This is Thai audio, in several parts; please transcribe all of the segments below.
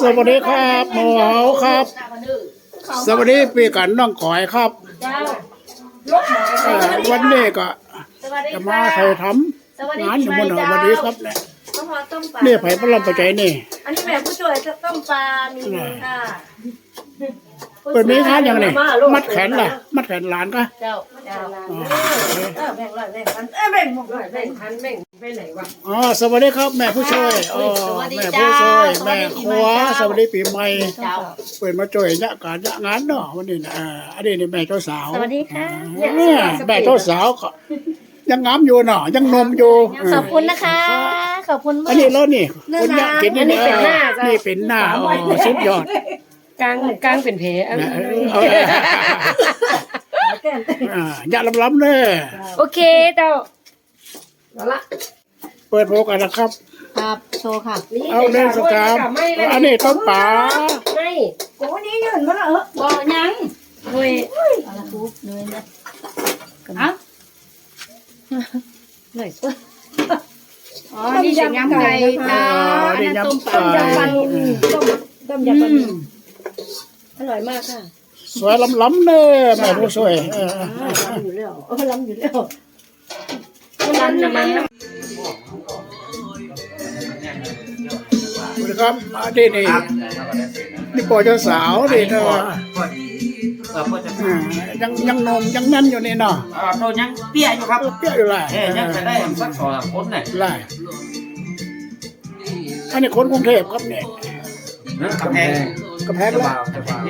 สวัสดีครับหมอเหาครับหน้ามันดื้อสวัสดีปีกันน้องก่อยครับเจ้าลบหมอเอ่อวันนี้ก็สวัสดีจะค่ะมาใครทสวัสำดีงานอยู่บนหอปีวันใหม่นี้เจ้าครับเนี่ยต้มหอต้มปลานี่ไผ่พลังประใจนี่ อันนี้แม่ผู้ช่วยจะต้มปลามีมือค่ะ เปิดมีค้านอย่างนี้มัดแขนล่ะ มัดแขนหลานก็เจ้าเจ้าอ๋อเออแบ่งร้อยแบ่งพันเอ้ยแบ่งหมดร้อยแบ่แบ่งงพันแบ่งไปไหนวะอ๋อสวัสดีครับแม่ผู้ช่วยอ๋อสวัสดีแม่จ้าผู้ช่วยสวัแม่สดีปีคใหม่รัวจ้าสวัสดีปีใหม่เจ้าเปิดมาจ่วยยะการยะงานเนาะวันนี้นะเอ่ออันนี้นี่แม่เจ้าสาวสวัสดีค่ะเออแม่เจ้าสาวก็ยังงามอยู่เนาะยังหนมอยู่เขอบคุณนะคะ ขอบคุณมาอักนนี้แล้วนี่เนื้อคนอยากกินอันนี้เป็นหน้าจ้ะนี่เป็นหน้าอ๋อสุดยอด กลางกลางเป็นเพเอานะเอาอ่าอย่าล้ำๆเลยโอเคเจ้าเอาละเปิดโปกันนะครับ ครับโชว์ค่ะนี่เอาเล่นสกามไม่เลยอันนี้ต้มป่าไม่โอ้นี่ยืนมาแล้วเออบ่ยังเว้ยเอาละปุ๊บเลยนะเอ้าหน่อยอ๋อนี่เป็นยำไก่จ้าอ๋ออันนี่นั้นต้มยำปลาไก่ปันต้มต้มยำปัน อร่อยมากค่ะสวยล้ำๆเลยแม่ผู้สวยเออล้ำอยู่แล้วเออล้ำอยู่แล้วน้ำมันน้ำมันน้ำสวัสดีครับอันนี้นี่นี่ปอเจ้าสาวนี่เนาะเออเพื่อจะอ่ายังยังหนมยังแนั่นอยู่นี่เนาะเออตัวยังเปี้ยอยู่ครับเปรี้ยวอยู่แหละเอ้ยยังจะได้สักสองสามคนเนี่ยไล่อันนี้คนกรุงเทพครับเนี่ย นะกำแพง กระแพงเจ้าละบ่าวเจ้าบ่าว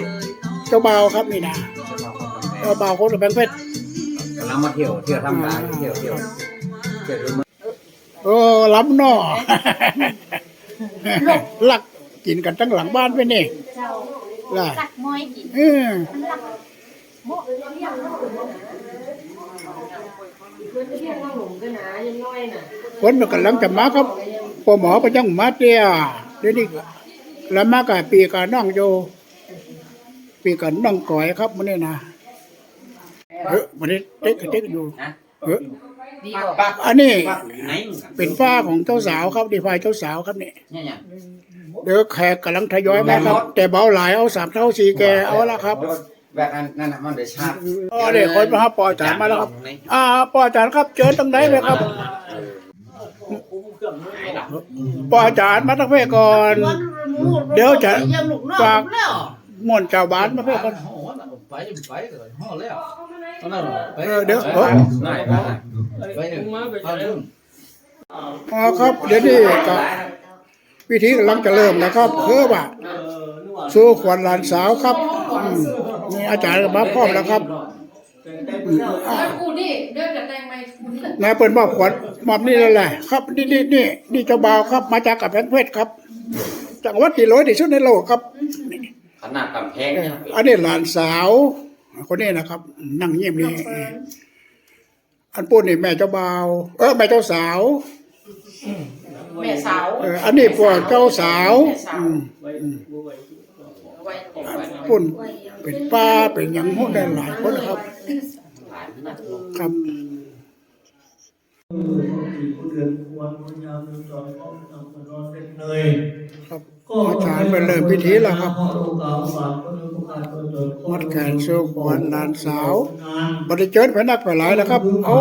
เจ้าบ่าวครับนี่นะเจ้าบ่าวคนกระแพงเพชรกำลังมาเที่ยวเที่ยวทำงานเที่ยวเที่ยวเที่ยวดูมันโอ้ล้ำเนาะลักกินกันตั้งหลังบ้านไปนี่เจ้าล่ะตักม้อยกินเออโมะเรียงเพื่อนเที่ยงน้องหนุ่มก็หนายังน้อยน่ะคนมันกำลังจะมาครับปอหมอไปยังมาเตียเดี๋ยวนี้ก็ แล้วมากับปีกับน้องโยปีกับน้องก่อยครับมันนี่นะเออมันนี้เต๊กเต๊กอยู่นะเออดีปักออกปักอันนี้ปักไหนเป็นฟ้าของเจ้าสาวครับดีไฟเจ้าสาวครับนี่เนี่ยเนี่ยเดี๋ยวแขกกำลังทยอยมาครับ แต่เบาหลายเอาสามเท่าสี่แกเอาละครับแบบนั้นนั่นน่ะมันเดือดชาติอ๋อเดี๋ยวคนมาหาปออาจารย์มาแล้วครับ อ่าปออาจารย์ครับเชิญตรงไหนเลยครับ ปออาจารย์มาตั้งเพ่ก่อน เดี๋ยวจะ ฝากมวนเจ้าบ้านมาเพื่อก่อนไปไปเลยห่อแล้วตอนนั้นไปเออเดี๋ยวเออไหนไหนไปหนึ่งมาไปเริ่มอ๋อครับเดี๋ยวนี้ก็พิธีกำลังจะเริ่มนะครับคือว่าสู้ขวัญหลานสาวครับมนี่อาจารย์มาพร้อมแล้วครับ อืมอ่ากูนี่เดี๋ยวจะแต่งไหมกูนี่นายเปิดมอบขวัญมอบนี่แหละครับนี่นี่นี่นี่เจ้าบ่าวครับ มาจากกับแพงเพชรครับ จังหวัดที่ร้อยที่สุดในโลกครับ ขนาดกำแพงเอเนี่อยอันนี้หลานสาว คนนี้นะครับ นั่งเงียบนี่อันปูนนี่แม่เจ้าบ่าวเออแม่เจ้าสาวแม่สาวเอออันนี้พวกเจ้าสาวอืมปุ่นเป็นป้าเป็นหยังพวกได้หลายคนครับ ครับครับอาจารย์ไปเริ่มพิธีแล้วครับมัดแขนสู้ขวัญหลานสาวบริเจิดไปนักไปหลายแล้วครับ เอา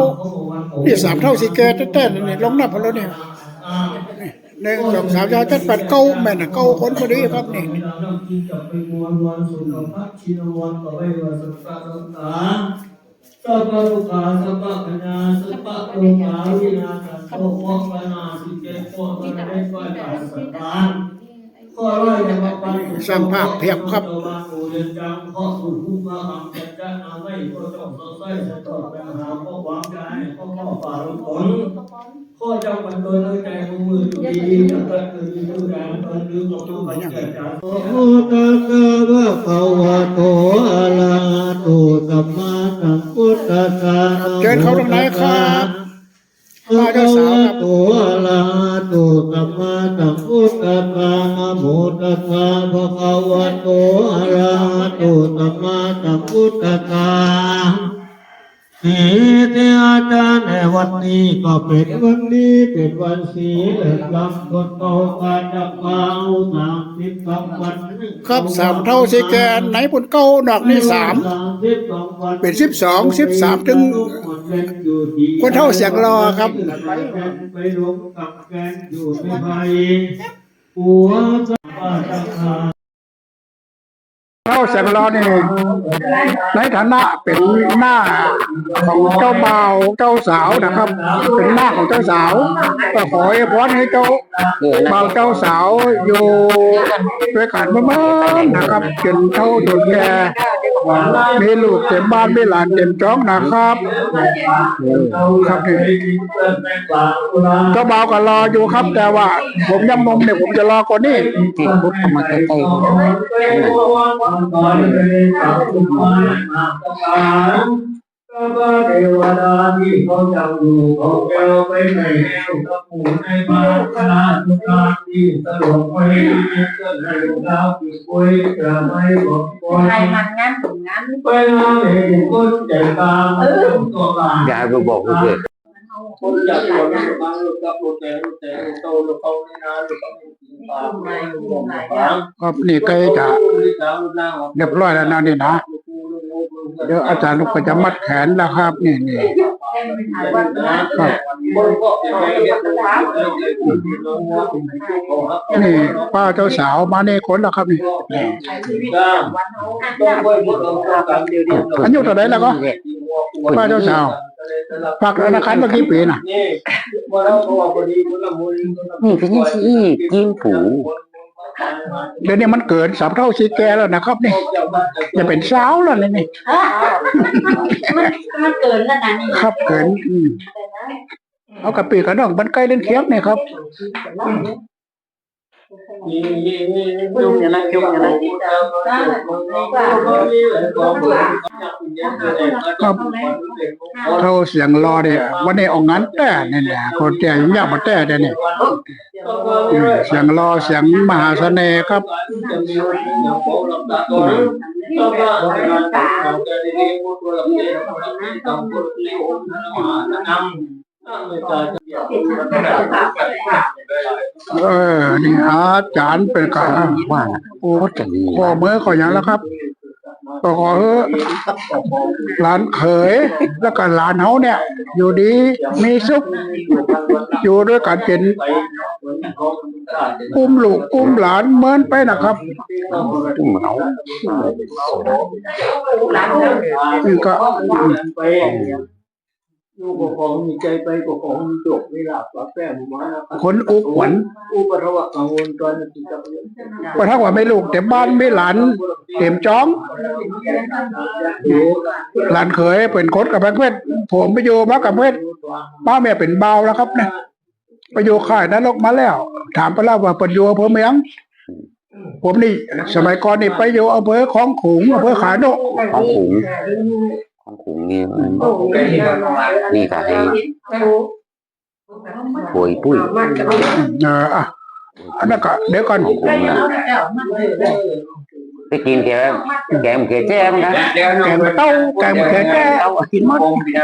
นี่สามเท่าสีแกเต้นๆนี่ลงนับพอแล้วเนี่ยหนึ่งสองสามยาวจัดแปดเก้าแม่น่ะเก้าคนพอดีครับนี่ สัพพะทุกขาสัพพะปัญญาสัพพะโลกาวินาศโตโมกขณาสิเกโตตระเดกวาจาสัตานข้อร้อยจะมาปันสร้างภาพเพียบครับตมาโอเดนจังข้อสุขมาหังจัจจานาไม่ข้อจงสดใสจะตอบปัญหาข้อวังใจข้อข้อฝ่าลุผลข้อจงมันโดยตั้งใจมือมือดีจะเกิดขึ้นดูแรงเกินลืมหลงลืมมันเกิดจากโญเขาตรงไหนครับพระเจ้าสาวครับโตอะระหะโตสัมมาตัมพุทธัสสะนะโมตัสสะภะคะวะโตอะระหะโตสัมมาสัมพุทธัส สะหิติอาจารย์ววันนี้ก็เป็นวันนี้เป็นวันสีเหลืองลำคนเก่าการจะมาเอาสามสิบสองวันครับสามเท่าสีแกนไหนผลเก้าดอกนี่สามเป็นสิบสองสิบสามถึงคนเท่าเสียงรอครับไปรวมกับแกนอยู่ในไทยหัวสะาตะคาเท่าเสียงรอนี่ในฐานะเป็นหน้าของเจ้าบ่าวเจ้าสาวนะครับ เป็นหน้าของเจ้าสาวก็ขอให้พรให้เจ้าบ่าวเจ้าสาวอยู่ด้วยกันเมื่อนะครับจนเท่าจนแก่ มีลูกเต็มบ้านมีหลานเต็มจ้องนะครับครับนี่เบาวก็รออยู่ครับ แต่ว่า ผมยังนมเนี่ยผมจะรอกว่านี้ที่พุทธมาใกล้ เทวดาที่เขาจับอยู่เขาแก้วไปไหนแล้วกับหมู่ในบ้านคณะทุกการที่สะดวกไว้เกิดให้ลูกดาวปีกล้วยจะไม่บอกคใครมันงั้นถึงงั้นไปหาเห็นคนใจตามตัวบ้านยายไปบอกผู้เกิดคนจับคนบางลูกกับลูกแต่ลูกแต่ลูกโตลูกเขาในนาลูกเขาในกินปลาไม่ลูกไม่ฟังครับนี่ใกล้จะเรียบร้อยแล้วนะนี่นะ เดี๋ยวอาจารย์ลูกก็จะมัดแขนแล้วครับนี่นี่นี่ป้าเจ้าสาวมาในคนแล้วครับนี่อายุเท่าไหร่แล้วก็ป้าเจ้าสาวฝากธนาคารเมื่อกี่ปีน่ะนี่เป็นยังสิกินผู เดี๋ยวนี้มันเกินสามเท่าชีแกแล้วนะครับนี่จะเป็นสาวแล้วนี่นี่มันมันเกินแล้วนะนี่ครับเกินอืมเอากระปีกระดองมันใกล้เล่นเคียบนี่ครับ จุ่มอย่างนั้นจุ่มอย่างนั้นเท่าเสียงรอเนี่ยวันนี้ออกงานแต่เนี่ยนะคนแก่ยังยากมาแต่เดี๋ยวนี้อืมเสียงรอเสียงมหาเสน่ห์ครับ เออ นี่อาจารย์เป็นกาว่าโอ้จะดีขอมือขออย่างแล้วครับก็ขอเถอะหลานเขยแล้วก็หลานเฮาเนี่ย อยู่ดีมีสุขอยู่ด้วยกันเป็นกุ้มลูกกุ้มหลานเหมือนไปนะครับตุ้มเหมานี่ก็ ลูกของมีใจไปก็ของมีจบไม่หลับว่าแป้งมาคนอุกหวันอุปทวะกังวลตอนนี้จะก็ถ้าว่าไม่ลูกเต็มบ้านไม่หลานเต็มจ้องหลานเขยเป็นคนกับเพชรผมไปอยู่มากับเพชรป้าแม่เป็นเบาวแล้วครับเนี่ยไปอยู่ค่ายนรกมาแล้ว ถามไปแล้วว่าเป็นอยู่อำเภอเมืองผมนี่ สมัยก่อนนี่ไปอยู่อำเภอของขลุงอำเภอขาโนกของขุง ของขุงนี่มันนี่ก็ให้ป่วยปุ้ยเอออะอันนั้นก็เดี๋ยวก่อนของขุงนะไปกินแกแกมแกแจ้มนะแกงเต้าแกงแกงแก้เอากินหมดน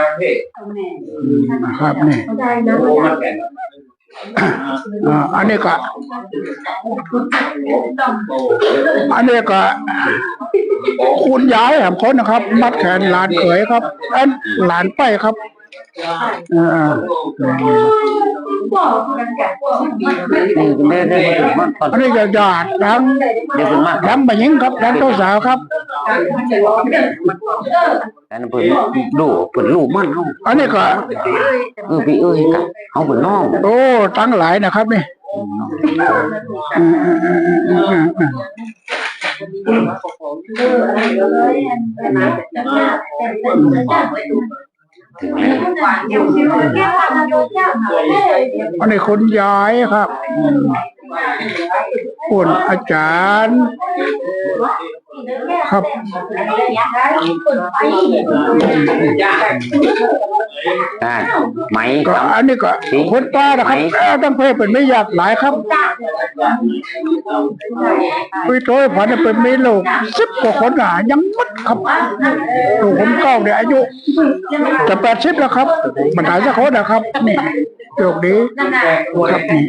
ะครับนี่ อันนี้ก็อันนี้ก็คุณยายแหมคนนะครับ มัดแขนหลานเขยครับอันหลานไปครับอันนี้ก็ญาติทั้งดังไปยิงครับทั้งเจ้าสาวครับ อันนั้นเพิ่นดูเพิ่นลูกมันเฮาอันนี้ก็ เออพี่เอ้ยกันเฮาเป็นน้องโอ้ ตั้งหลายนะครับนี่อืมอืมอืมอืมอืมอืมถึงแม้อันนี้คนย้ายครับคุณอาจารย์ ครับอ่าไหมก็อันนี้ก็คนป้านะครับเอ้อตั้งเพศเป็นไม่อยากหลายครับคุยโต้ยผ่านเป็นมีลูกสิบกว่าคนอะยังมัดครับลูกผมเก้าเนี่ยอายุจะแปดสิบแล้วครับ มันตายสักคนนะครับนี่โชคดีครับนี่